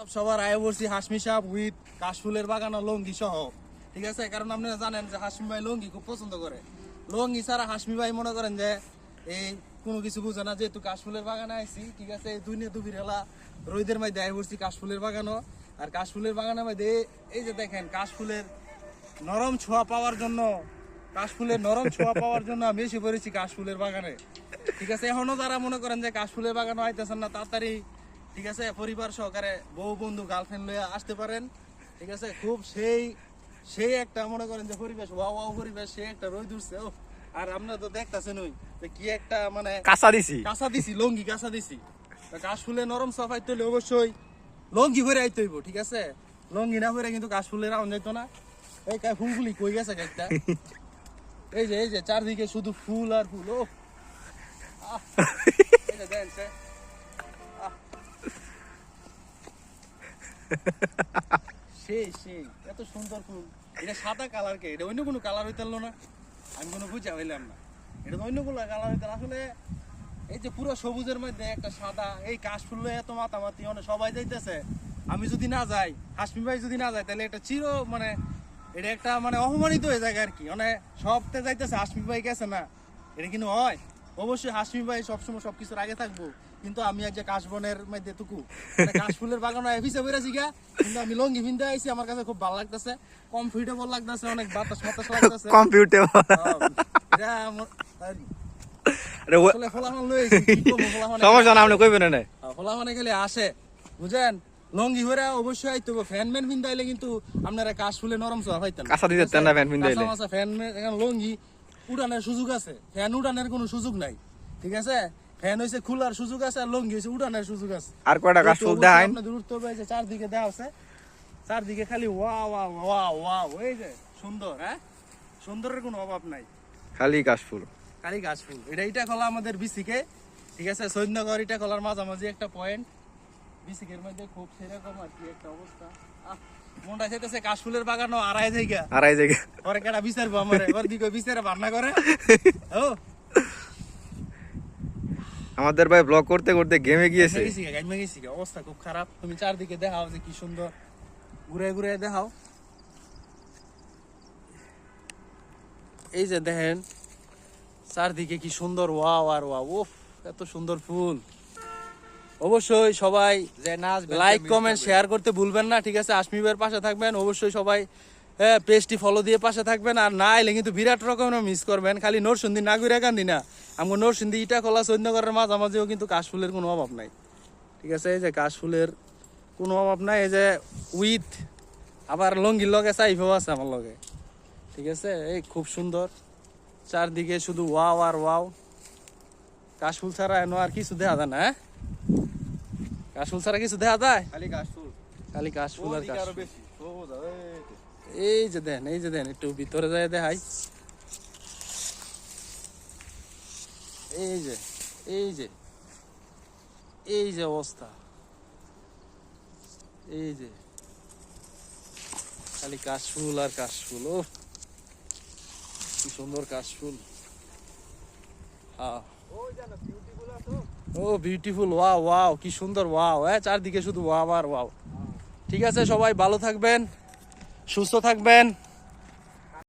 সব সবার আয় বলছি হাসমি সাহেব উইথ কাশফুলের বাগান লঙ্গি সহ। ঠিক আছে? কারণ আপনারা জানেন যে হাসমি ভাই লঙ্গি খুব পছন্দ করে। লঙ্গি ছাড়া হাসমি ভাই মনে করেন যে এই কোনো কিছু বুঝে না, যেহেতু কাশফুলের বাগানে আইছি, ঠিক আছে? দুই নিয়ে দুবির হেলা রোদের মধ্যে আয় বলছি কাশফুলের বাগানও। আর কাশফুলের বাগানের মধ্যে এই- যে দেখেন কাশফুলের নরম ছোঁয়া পাওয়ার জন্য কাশফুলের নরম ছোঁয়া পাওয়ার জন্য আমি এসে পড়েছি কাশফুলের বাগানে। ঠিক আছে? এখনও যারা মনে করেন যে কাশফুলের বাগানে আইতেছেন না, তাড়াতাড়ি ঠিক আছে? পরিবার সহকারে বউ বন্ধু গার্লফ্রেন্ড লয়ে আসতে পারেন। ঠিক আছে? খুব সেই সেই একটা মনে করেন যে পরিবেশ ওয়া ওয়া পরিবেশ সেই একটা রই দূরছে ও আর আপনারা তো দেখতেছেন ওই যে কি একটা মানে কাঁচা দিছি। কাঁচা দিছি লঙ্গি কাঁচা দিছি। কাশ ফুলে নরম সাফাই তুলে অবশ্যই লঙ্গি ভরে আইতে হইব ঠিক আছে? লঙ্গি না ভরে কিন্তু কাশ ফুলের রাউন্ড যাইতো না। এই কাই ফুলগুলি কই গেছে একটা? এই যে এই যে চারদিকে শুধু ফুল আর ফুল ও আহ, যে দেন। সেই সেই। এত সুন্দর ফুল এটা সাদা কালার কে? এটা অন্য কোনো কালার হইতে না। আমি কোনো বুঝা হইলাম না। এটা তো অন্য কোনো কালার হইতে আসলে এই যে পুরো সবুজের মধ্যে একটা সাদা, এই কাশ ফুল এত মাতামাতি মানে সবাই যাইতেছে। আমি যদি না যাই, হাসমি ভাই যদি না যায়, তাহলে এটা চির মানে এটা একটা মানে অপমানিত হয়ে যায় আর কি। মানে সবতে যাইতেছে, হাসমি ভাই গেছে না। এটা কিন্তু হয়। অবশ্যই হাসমি ভাই সবসময় সবকিছুর আগে থাকব। কিন্তু আমি যে কাশবনের মধ্যে টুকু মানে কাশফুলের বাগান এফিসে বেড়েছি গা কিন্তু আমি লঙ্গি ভিনতে আইছি আমার কাছে খুব ভালো লাগতেছে। কমফর্টেবল লাগতেছে অনেক বাতাস বাতাস লাগতেছে। এটা আরে ও- ফলাফল লইছি সমস্যা না আপনি কইবেন না ফলাফল খালি আসে। বুঝেন? লঙ্গি হরে অবশ্যই আইতে ফ্যান ম্যান ভিন্দাইলে কিন্তু আপনারা কাশ ফুলে নরম সোয়া পাইতেন। কাঁচা দিতে না ফ্যান ভিন্দাইলে? ফ্যান লঙ্গি উড়ানের সুযোগ আছে। ফ্যান উড়ানের কোনো সুযোগ নাই। ঠিক আছে? ফ্যান হইছে খোলার সুযোগ আছে আর লঙ্গি হয়েছে উড়ানের সুযোগ আছে। আর কয়টা কাজ ফুল দেখাইন আপনাদের উঠতে হবে যে চারদিকে দেওয়া আছে। চারদিকে খালি ওয়া ওয়া ওয়া ওয়া এই যে সুন্দর হ্যাঁ? সুন্দরের কোনো অভাব নাই। খালি কাশ ফুল। খালি গাছ ফুল। এটা এটা খোলা আমাদের বিসিকে ঠিক আছে? সৈন্যগর এটা খোলার মাঝামাঝি একটা পয়েন্ট বিসিকের মধ্যে খুব সেরকম আর কি একটা অবস্থা। আহ, মনটা চাইতেছে কাশফুলের বাগানও আড়াই জায়গা। আড়াই জায়গা। পরে কেটা বিচারবো আমার? এবার দিকে বিচারে বান্না করে। ও। আমাদের ভাই ব্লগ করতে করতে গেমে গিয়েছে। গেছি গা, গেছি অবস্থা খুব খারাপ। তুমি চারদিকে দেখাও যে কি সুন্দর। ঘুরে ঘুরে দেখাও। এই যে দেখেন চারদিকে কি সুন্দর ওয়াও আর ওয়াও। উফ এত সুন্দর ফুল। অবশ্যই সবাই লাইক কমেন্ট শেয়ার করতে ভুলবেন না ঠিক আছে? আশমিবের পাশে থাকবেন অবশ্যই সবাই হ্যাঁ পেজটি ফলো দিয়ে পাশে থাকবেন আর না এলে কিন্তু বিরাট রকমের মিস করবেন খালি নরসিংদী না ঘুরে কান্দি না আমার নরসিংদী ইটা খোলা সৈন্যগরের মাঝামাঝিও কিন্তু কাশফুলের কোনো অভাব নাই ঠিক আছে? এই যে কাশফুলের কোনো অভাব নাই এই যে উইথ আবার লঙ্গির লগে সাইফেও আছে আমার লগে ঠিক আছে? এই খুব সুন্দর চারদিকে শুধু ওয়াও আর ওয়াও কাশফুল ছাড়া এনো আর কিছু দেখা যায় না হ্যাঁ? কাশফুল ছাড়া কিছু দেখা যায়? খালি কাশ ফুল খালি কাশফুল আর কাশফুল। এই যে। দেন এই যে দেন একটু ভিতরে যায় দেখাই। এই যে এই যে এই যে অবস্থা। এই যে। খালি কাশফুল আর কাশফুল ও কি সুন্দর কাশফুল। হ্যাঁ ও বিউটিফুল ওয়াও ওয়াও কি সুন্দর ওয়াও হ্যাঁ চারদিকে শুধু ওয়াও আর ওয়াও ঠিক আছে, সবাই ভালো থাকবেন, সুস্থ থাকবেন।